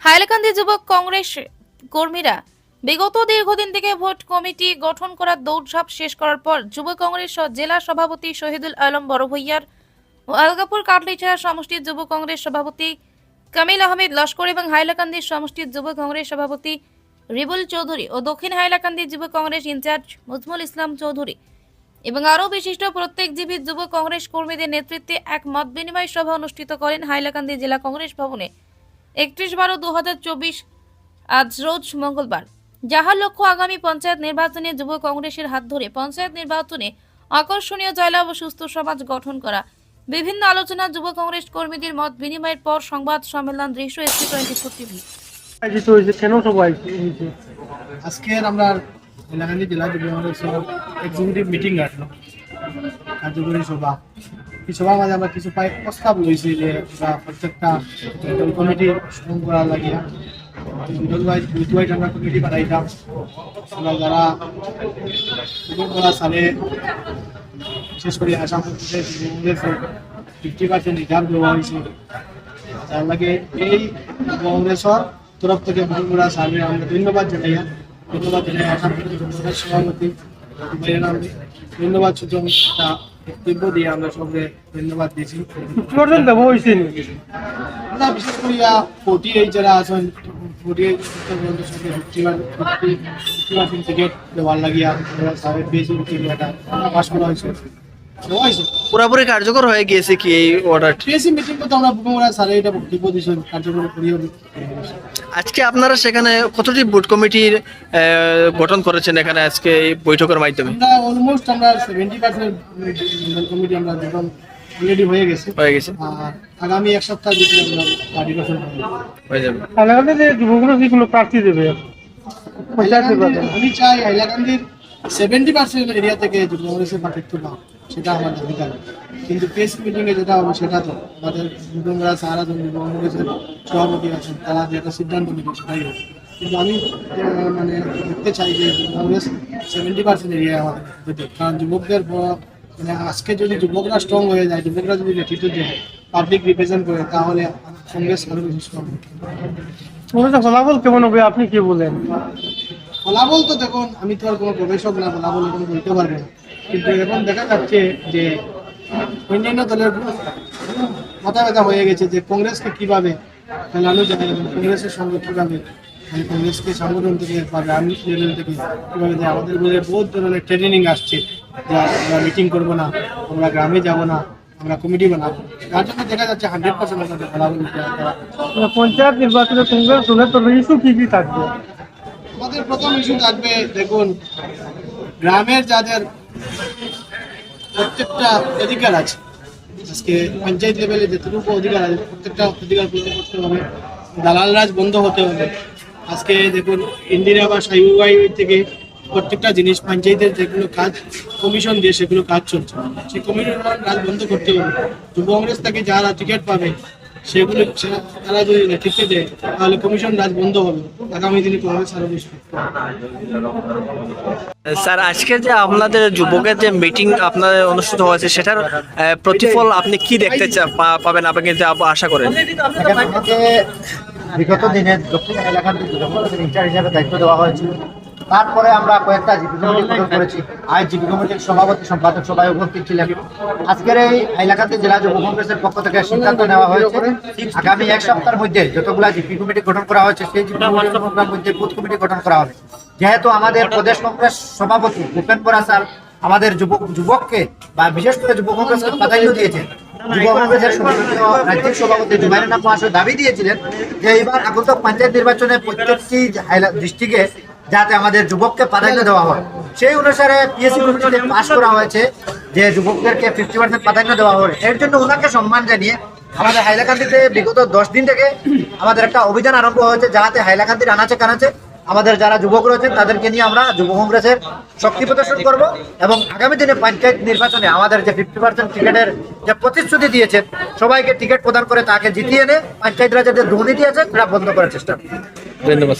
হাইলাকান্দি যুবক কংগ্রেস কর্মীরা বিগত দীর্ঘদিন থেকে ভোট কমিটি গঠন করার দৌড়ঝাঁপ শেষ করার পর যুব কংগ্রেস জেলা সভাপতি শহীদুল আলম বড়ভূইয়ার ও আলগাপুর কাটলিছড়া সমষ্টির যুব কংগ্রেস সভাপতি কামিল আহমেদ লস্কর এবং হাইলাকান্দি সমষ্টির যুব কংগ্রেস সভাপতি রিবুল চৌধুরী ও দক্ষিণ হাইলাকান্দি যুব কংগ্রেস ইনচার্জ মুজমুল ইসলাম চৌধুরী এবং আরও বিশিষ্ট প্রত্যেকজীবী যুব কংগ্রেস কর্মীদের নেতৃত্বে এক মত বিনিময় সভা অনুষ্ঠিত করেন হাইলাকান্দি জেলা কংগ্রেস ভবনে। একত্রিশ বারো দু হাজার চব্বিশ আজ রোজ মঙ্গলবার। যাহার লক্ষ্য আগামী পঞ্চায়েত নির্বাচনে যুব কংগ্রেসের হাত ধরে পঞ্চায়েত নির্বাচনে আকর্ষণীয় জয়লাভ ও সুস্থ সমাজ গঠন করা। বিভিন্ন আলোচনা যুব কংগ্রেস কর্মীদের মত বিনিময়ের পর সংবাদ সম্মেলন দৃশ্য এসপি টোয়েন্টি ফোর টিভি। আয়োজিত হয়েছে। কেন সবাই আজকের আমরা হাইলাকান্দি জেলা যুব কংগ্রেসের এক্সিকিউটিভ মিটিং রাখল কার্যকরী সভা। সভার মাঝে আমরা কিছু পাই প্রস্তাব লইছি যে প্রত্যেকটা কমিটি শুরু করার লাগিয়া কমিটি যারা করা বিশেষ করে আসাম পার্সেন্ট লাগে এই তরফ থেকে বহুগুড়া সার্ভে আমরা ধন্যবাদ জানাই। ধন্যবাদ জানাই আসাম সভাপতি ধন্যবাদ একটা বক্তব্য দিয়ে আমরা সবকে ধন্যবাদ দিয়েছি। পর্যন্ত হয়েছে আমরা বিশেষ করিয়া ফোর্টি এইট যারা আছেন ফোর্টি এইট পর্যন্ত সঙ্গে fifty one fifty fifty percent ticket দেওয়ার লাগিয়া আমরা সার্ভে পেয়েছি এটা পাস করা হয়েছে। পুরোপুরি কার্যকর হয়ে গিয়েছে কি এই মিটিং করতে আমরা বুকুমরা স্যারে এটা বক্তব্য দিয়েছেন কার্যকরী করিয়ে আজকে আপনারা সেখানে কতটি বুট কমিটির আহ, গঠন করেছেন এখানে আজকে এই বৈঠকের মাধ্যমে? আমরা অলমোস্ট আমরা সেভেন্টি পার্সেন্ট কমিটি আমরা যখন অলরেডি হয়ে গেছে হয়ে গেছে। আর আগামী এক সপ্তাহ আমরা হয়ে যাবে। যে যুবকরা প্রার্থী দেবে আমি চাই হাইলাকান্দির সেভেন্টি পার্সেন্ট এরিয়া থেকে যুব কংগ্রেসের প্রার্থিত্ব পাও সেটা আমার দাবিদার কিন্তু পেস মিটিং এ যেটা হবে সেটা তো আমাদের যুবকরা সারা জন কংগ্রেসের সভাপতি আছেন, তারা যেটা সিদ্ধান্ত নেবে সেটাই হবে। কিন্তু আমি মানে দেখতে চাই যে কংগ্রেস সেভেন্টি পার্সেন্ট এরিয়া আমাদের। কারণ যুবকদের মানে আজকে যদি যুবকরা স্ট্রং হয়ে যায়, যুবকরা যদি নেতৃত্ব দেয় পাবলিক রিপ্রেজেন্ট করে, তাহলে কংগ্রেস আরও বেশি স্ট্রং হবে। ফলাফল কেমন হবে? আপনি কি বলেন? ফলাফল তো দেখুন আমি তো আর কোনো গবেষক না ফলাফল এখন বলতে পারব না। কিন্তু এখন দেখা যাচ্ছে যে অন্যান্য দলের মাথা ব্যথা হয়ে গেছে যে কংগ্রেসকে কীভাবে ফেলানো যায় এবং কংগ্রেসের সঙ্গে কীভাবে মানে কংগ্রেসকে সংগঠন থেকে বা গ্রামীণ লেভেল থেকে কীভাবে যে আমাদের মধ্যে বহুত ধরনের ট্রেনিং আসছে যে আমরা মিটিং করব না, আমরা গ্রামে যাব না, আমরা কমিটি বানাবো তার জন্য দেখা যাচ্ছে হান্ড্রেড পার্সেন্ট আমাদের ফলাফল পঞ্চায়েত নির্বাচনে কংগ্রেস দলের তো ইস্যু কী কী থাকবে? আমাদের প্রথম ইস্যু থাকবে, দেখুন, গ্রামের যাদের প্রত্যেকটা অধিকার আছে, আজকে পঞ্চায়েত লেভেলে যতটুকু অধিকার আছে, প্রত্যেকটা অধিকার পূরণ করতে হবে দালাল রাজ বন্ধ হতে হবে। আজকে দেখুন, ইন্দিরা বা সাইবাই থেকে প্রত্যেকটা জিনিস, পঞ্চায়েতের যেগুলো কাজ কমিশন দিয়ে সেগুলো কাজ চলছে। সেই কমিশন রাজ বন্ধ করতে হবে। যুব কংগ্রেস থেকে যারা টিকিট পাবে সেগুলো তারা যদি নেতৃত্ব দেয় তাহলে কমিশন রাজ বন্ধ হবে। আগামী দিনে কংগ্রেস আরও বেশি স্যার আজকে যে আপনাদের যুবকের যে মিটিং আপনাদের অনুষ্ঠিত হয়েছে সেটার আহ, প্রতিফল আপনি কি দেখতে পাবেন? আপনি কিন্তু আশা করেন। বিগত দিনে দক্ষিণ এলাকার হিসাবে দায়িত্ব দেওয়া হয়েছিল তারপরে আমরা কয়েকটা জিপি কমিটি গঠন করেছি। আজ জিপি কমিটির সভাপতি সম্পাদক সভায় উপস্থিত ছিলেন। আজকের এই হাইলাকান্দি জেলা যুব কংগ্রেসের পক্ষ থেকে সিদ্ধান্ত নেওয়া হয়েছে আগামী এক সপ্তাহের মধ্যে যতগুলা জিপি কমিটি গঠন করা হয়েছে সেই জিপি কমিটির মধ্যে বুথ কমিটি গঠন করা হবে। যেহেতু আমাদের প্রদেশ কংগ্রেস সভাপতি ভূপেন বরা স্যার আমাদের যুবক যুবককে বা বিশেষ করে যুব কংগ্রেসকে প্রাধান্য দিয়েছেন। যুব কংগ্রেসের রাজ্যিক সভাপতি জুবাইর নাম মহাশয় দাবি দিয়েছিলেন যে এবার আগত পঞ্চায়েত নির্বাচনে প্রত্যেকটি ডিস্ট্রিক্টে যাতে আমাদের যুবককে প্রাধান্য দেওয়া হয়। সেই অনুসারে পিএসসি কমিটিতে পাশ করা হয়েছে যে যুবকদেরকে ফিফটি পার্সেন্ট প্রাধান্য দেওয়া হবে। এর জন্য ওনাকে সম্মান জানিয়ে আমাদের হাইলাকান্দিতে বিগত দশ দিন থেকে আমাদের একটা অভিযান আরম্ভ হয়েছে, যাতে হাইলাকান্দির আনাচে কানাচে আমাদের যারা যুবক রয়েছেন, তাদেরকে নিয়ে আমরা যুব কংগ্রেসের শক্তি প্রদর্শন করব এবং আগামী দিনে পঞ্চায়েত নির্বাচনে আমাদের যে ফিফটি পার্সেন্ট টিকিটের যে প্রতিশ্রুতি দিয়েছেন, সবাইকে টিকিট প্রদান করে তাকে জিতিয়ে এনে পঞ্চায়েত রাজের যে দুর্নীতি আছে, সেটা বন্ধ করার চেষ্টা। ধন্যবাদ।